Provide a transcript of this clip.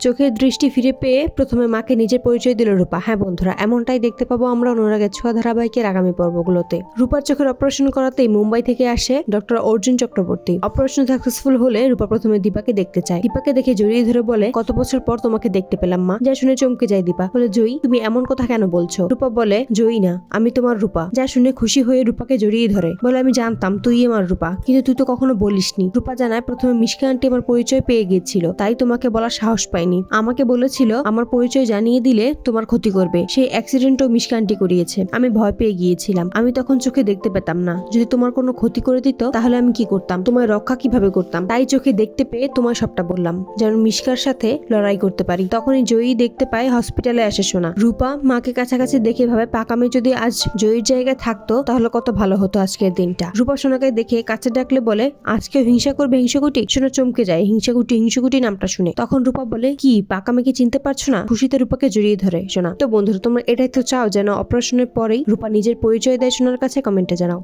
চোখের দৃষ্টি ফিরে পেয়ে প্রথমে মাকে নিজের পরিচয় দিল রূপা। হ্যাঁ বন্ধুরা, এমনটাই দেখতে পাবো আমরা অনুরাগের ছোঁয়া ধারাবাহিকের আগামী পর্বগুলোতে। রূপার চোখের অপারেশন করাতেই মুম্বাই থেকে আসে doctor Arjun Chakraborty. Operation successful হলে রূপা প্রথমে দীপাকে দেখতে চায়। দীপাকে দেখে জড়িয়ে ধরে বলে, কত বছর পর তোমাকে দেখতে পেলাম মা। যা শুনে চমকে যায় দীপা। বলে, জয়ী, তুমি এমন কথা কেন বলছো? রূপা বলে, জয়ী না, আমি তোমার রূপা। যা শুনে খুশি হয়ে রূপাকে জড়িয়ে ধরে। বলে, আমি জানতাম তুই আমার রূপা, কিন্তু তুই তো কখনো বলিসনি। রূপা জানায়, প্রথমে মিশকা আন্টি আমার পরিচয় পেয়ে গিয়েছিল, তাই তোমাকে বলার সাহস পাইনি। আমাকে বলেছিল, আমার পরিচয় জানিয়ে দিলে তোমার ক্ষতি করবে। সেই অ্যাক্সিডেন্টও মিশকা আন্টি করিয়েছে। আমি ভয় পেয়ে গিয়েছিলাম। আমি তখন চোখে দেখতে পেতাম না। যদি তোমার কোনো ক্ষতি করে দিত, তাহলে আমি কি করতাম? তোমায় রক্ষা কীভাবে করতাম? তাই চোখে দেখতে পেয়ে তোমায় সবটা বললাম। যেন মিশকার সাথে লড়াই করতে পারি। তখনই জয়ী দেখতে পায় হসপিটালে আসে শোনা রূপা মাকে কাছাকাছি দেখে ভাবে, পাকামে যদি আজ জয়ীর জায়গায় থাকতো, তাহলে কত ভালো হতো আজকের দিনটা। রূপা সোনাকে দেখে কাছে ডাকলে বলে আজকে হিংসা করবে হিংসাকুটি? সোনা চমকে যায়। হিংসাকুটি হিংসাকুটি নামটা শুনে। তখন রূপা বলে কি পাকামাকে চিনতে পারছ না? খুশিতে রূপাকে জড়িয়ে ধরে। সোনা, তো বন্ধুরা, তোমরা এটাই তো চাও যেন অপারেশনের পরেই রূপা নিজের পরিচয় দেয়? সোনার কাছে কমেন্টে জানাও।